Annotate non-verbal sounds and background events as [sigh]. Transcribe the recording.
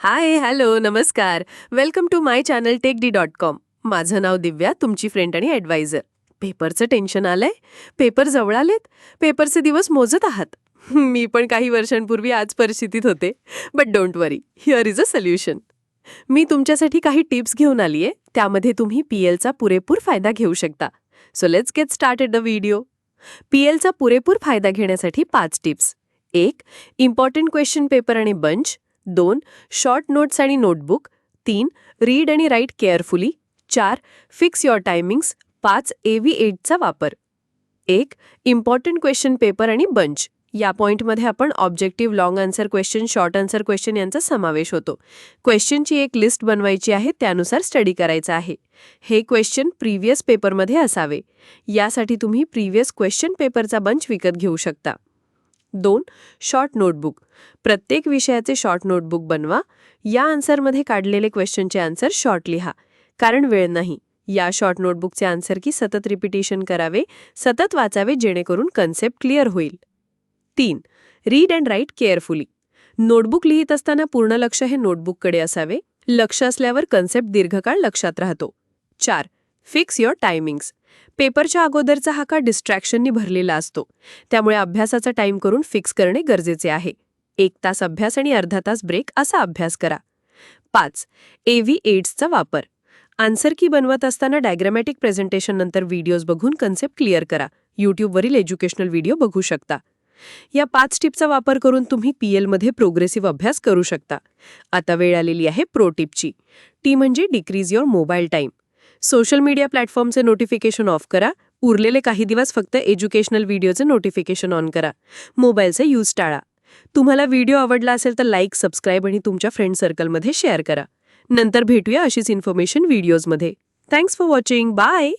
हाय hello नमस्कार. Welcome to my channel tech D dot com माझं नाव दिव्या तुमची फ्रेंड आणि ॲडवायझर पेपरचं टेन्शन आलंय. पेपर जवळ आलेत. पेपरचे दिवस मोजत आहात. [laughs] मी पण काही वर्षांपूर्वी आज परिस्थितीत होते. But don't worry here is a solution मी तुमच्यासाठी काही टिप्स घेऊन आली आहे त्यामध्ये तुम्ही पी एलचा पुरेपूर फायदा घेऊ शकता. So let's get at the video P एलचा पुरेपूर फायदा घेण्यासाठी पाच टिप्स एक इम्पॉर्टंट क्वेश्चन पेपर आणि बंच दोन शॉर्ट नोट्स आणि नोटबुक तीन रीड आणि राईट केअरफुली चार फिक्स युअर टायमिंग्स पाच ए व्ही एटचा वापर. एक इम्पॉर्टंट क्वेश्चन पेपर आणि बंच या पॉईंटमध्ये आपण objective long answer question short answer question यांचा समावेश होतो. क्वेश्चनची एक लिस्ट बनवायची आहे त्यानुसार स्टडी करायचा आहे. हे क्वेश्चन प्रिव्हियस पेपरमध्ये असावे. यासाठी तुम्ही प्रिव्हियस क्वेश्चन पेपरचा बंच विकत घेऊ शकता. दोन शॉर्ट नोटबुक प्रत्येक विषयाचे शॉर्ट नोटबुक बनवा. या आन्सरमध्ये काढलेले क्वेश्चनचे आन्सर शॉर्ट लिहा. कारण वेळ नाही. या शॉर्ट नोटबुकचे आन्सर की सतत रिपिटेशन करावे सतत वाचावे जेणेकरून कन्सेप्ट क्लिअर होईल. तीन read and write carefully notebook लिहित असताना पूर्ण लक्ष हे नोटबुककडे असावे. लक्ष असल्यावर कन्सेप्ट दीर्घकाळ लक्षात राहतो. चार फिक्स युअर टायमिंग्स पेपरच्या अगोदरचा हा का डिस्ट्रॅक्शननी भरलेला असतो. त्यामुळे अभ्यासाचा टाइम करून फिक्स करणे गरजेचे आहे. एक तास अभ्यास आणि अर्धा तास ब्रेक असा अभ्यास करा. पाच. ए व्ही एड्सचा वापर. आन्सर की बनवत असताना डायग्रॅमॅटिक प्रेझेंटेशन नंतर व्हिडिओज बघून कन्सेप्ट क्लिअर करा. यूट्यूबवरील एज्युकेशनल व्हिडिओ बघू शकता. या पाच टिपचा वापर करून तुम्ही पी एलमध्ये प्रोग्रेसिव्ह अभ्यास करू शकता. आता वेळ आलेली आहे प्रो टिपची टी म्हणजे decrease your mobile time social media प्लॅटफॉर्मचे notification off करा. उरलेले काही दिवस फक्त एज्युकेशनल व्हिडिओचे नोटिफिकेशन ऑन करा. मोबाईलचे यूज टाळा. तुम्हाला व्हिडिओ आवडला असेल तर लाईक सबस्क्राईब आणि तुमच्या फ्रेंड सर्कलमध्ये शेअर करा. नंतर भेटूया अशीच इन्फॉर्मेशन व्हिडिओजमध्ये थँक्स फॉर वॉचिंग बाय